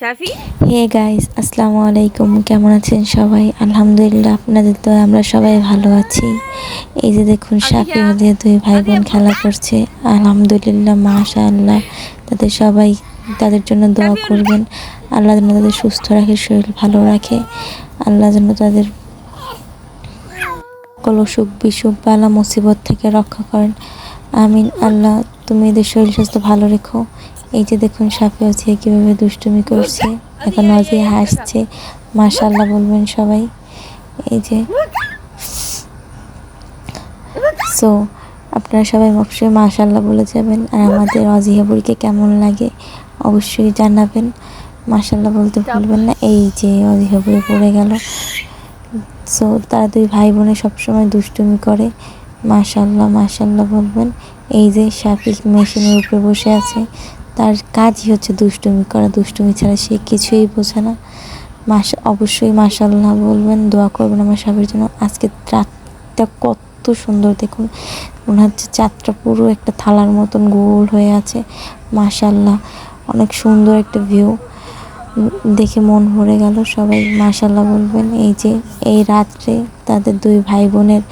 শাফি? Hey guys আসসালামু আলাইকুম। কেমন আছেন সবাই? আলহামদুলিল্লাহ আপনাদের তো আমরা সবাই ভালো আছি। এই যে দেখুন সাফি ওদের দুই ভাই বোন খেলা করছে। আলহামদুলিল্লাহ মাশা আল্লাহ তাদের সবাই তাদের জন্য দোয়া করবেন। আল্লাহ যেন তাদের সুস্থ রাখে শরীর ভালো রাখে। আল্লাহ যেন তাদের সকল অসুখ বিসুখ বালা মুসিবত থেকে রক্ষা করেন। আমিন। আল্লাহ তুমি এদের শরীর স্বাস্থ্য ভালো রেখো। এই যে দেখুন সাপে অজিয়া কীভাবে দুষ্টুমি করছে, এখন অজিয়া হাসছে। মাশাল্লাহ বলবেন সবাই। এই যে। সো আপনারা সবাই অবশ্যই মাশাল্লাহ বলে যাবেন, আর আমাদের অজিহাবুরকে কেমন লাগে অবশ্যই জানাবেন। মাশাল্লাহ বলতে ভুলবেন না, এই যে অজিহাবুরে পড়ে গেল। সো তারা দুই ভাই বোনে সবসময় দুষ্টুমি করে। মাশাল্লাহ মাশাল্লাহ বলবেন। এই যে শাফিক মেশিনের উপরে বসে আছে। তার কাজই হচ্ছে দুষ্টুমি করা। দুষ্টুমি ছাড়া সে কিছুই বোঝে না। মাস, অবশ্যই মাশাল্লাহ বলবেন, দোয়া করবেন আমার সবের জন্য। আজকে রাতটা কত সুন্দর, দেখুন। মনে হচ্ছে চাঁদটা পুরো একটা থালার মতন গোল হয়ে আছে। মাশাল্লাহ অনেক সুন্দর একটা ভিউ দেখে মন ভরে গেল সবাই মাশাল্লাহ বলবেন। এই যে, এই রাত্রে তাদের দুই ভাই বোনের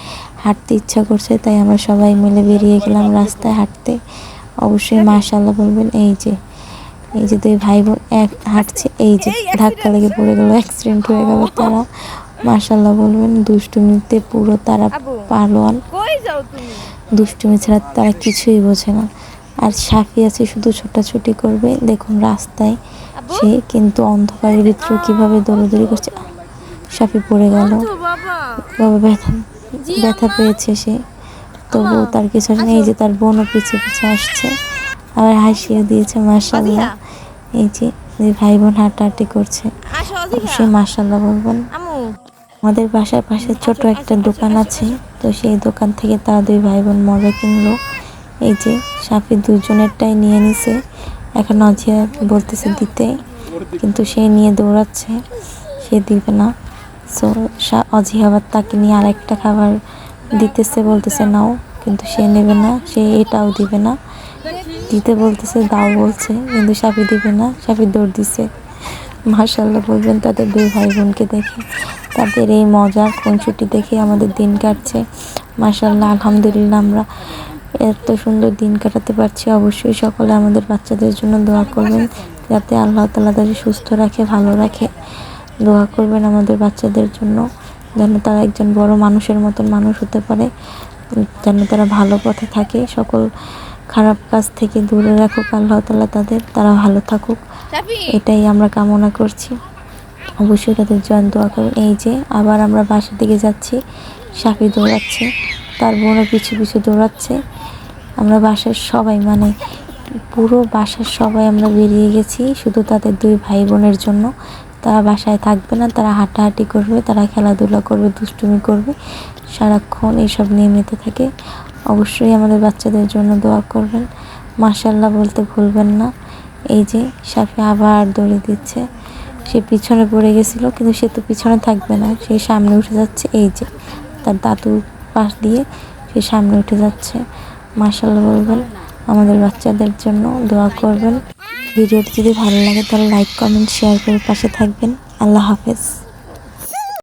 হাঁটতে ইচ্ছা করছে, তাই আমরা সবাই মিলে বেরিয়ে গেলাম রাস্তায় হাঁটতে। অবশ্যই মাশাল্লাহ বলবেন এই যে এই যে দুই ভাই বোন এক হাঁটছে এই যে ধাক্কা লেগে পড়ে গেল অ্যাক্সিডেন্ট হয়ে গেল তারা। মাশাল্লাহ বলবেন দুষ্টুমিতে পুরো তারা পালোয়ান। দুষ্টুমি ছাড়া তারা কিছুই বোঝে না। আর সাফি আছে শুধু ছোটাছুটি করবে। দেখুন রাস্তায় সে কিন্তু অন্ধকারের ভিতরে কীভাবে দৌড়াদৌড়ি করছে। সাফি পড়ে গেল। বাবা। ব্যথা ব্যথা পেয়েছে সে। তবুও তার কিছু। এই যে তার বোনও পিছে পিছে আসছে। আবার হাসিও দিয়েছে মার্শাল্লাহ এই যে ভাই বোন হাঁটাহাঁটি করছে। অজিহা মার্শাল্লাহ বলবেন। আমাদের বাসার পাশে ছোট একটা দোকান আছে। তো সেই দোকান থেকে তারা দুই ভাই বোন মজা কিনলো। এই যে সাফি দুজনেরটাই নিয়ে নিছে। এখন অজিয়া বলতেছে দিতে। কিন্তু সে নিয়ে দৌড়াচ্ছে। সে দিবে না। সো অজিয়া আবার তাকে নিয়ে আরেকটা খাবার দিতেছে বলতেছে, নাও। কিন্তু সে নেবে না, সে এটাও দিবে না। দিতে বলতেছে, দাও, বলছে। কিন্তু সাফি দিবে না, সাফি দৌড় দিছে। মাশাল্লাহ বলবেন, তাদের দুই ভাই বোনকে দেখে। তাদের এই মজার খুনসুটি দেখে আমাদের দিন কাটছে। মাশাল্লাহ আলহামদুলিল্লাহ, আমরা এত সুন্দর দিন কাটাতে পারছি। অবশ্যই সকলে আমাদের বাচ্চাদের জন্য দোয়া করবেন, যাতে আল্লাহ তালা তাদের সুস্থ রাখে, ভালো রাখে। দোয়া করবেন আমাদের বাচ্চাদের জন্য। যেন তারা একজন বড় মানুষের মতন মানুষ হতে পারে যেন তারা ভালো পথে থাকে। সকল খারাপ কাজ থেকে দূরে রাখুক আল্লাহ তালা তাদের তারা ভালো থাকুক। এটাই আমরা কামনা করছি। অবশ্যই তাদের জয়েন দোয়া করুন। এই যে আবার আমরা বাসার দিকে যাচ্ছি সাফি দৌড়াচ্ছে তার বোনও পিছু পিছু দৌড়াচ্ছে। আমরা বাসার সবাই মানে পুরো বাসার সবাই আমরা বেরিয়ে গেছি শুধু তাদের দুই ভাই বোনের জন্য। তারা বাসায় থাকবে না, তারা হাঁটাহাঁটি করবে, তারা খেলাধুলা করবে, দুষ্টুমি করবে, সারাক্ষণ এইসব নিয়ে মেতে থাকে। অবশ্যই আমাদের বাচ্চাদের জন্য দোয়া করবেন। মাশাল্লাহ বলতে ভুলবেন না। এই যে সাফি আবার দৌড়ে দিচ্ছে। সে পিছনে পড়ে গেছিল, কিন্তু সে তো পিছনে থাকবে না, সে সামনে উঠে যাচ্ছে, এই যে তার দাদুর পাশ দিয়ে সে সামনে উঠে যাচ্ছে। মার্শাল্লাহ বলবেন, আমাদের বাচ্চাদের জন্য দোয়া করবেন। ভিডিওটি যদি ভালো লাগে তাহলে লাইক কমেন্ট শেয়ার করে পাশে থাকবেন। আল্লাহ হাফেজ।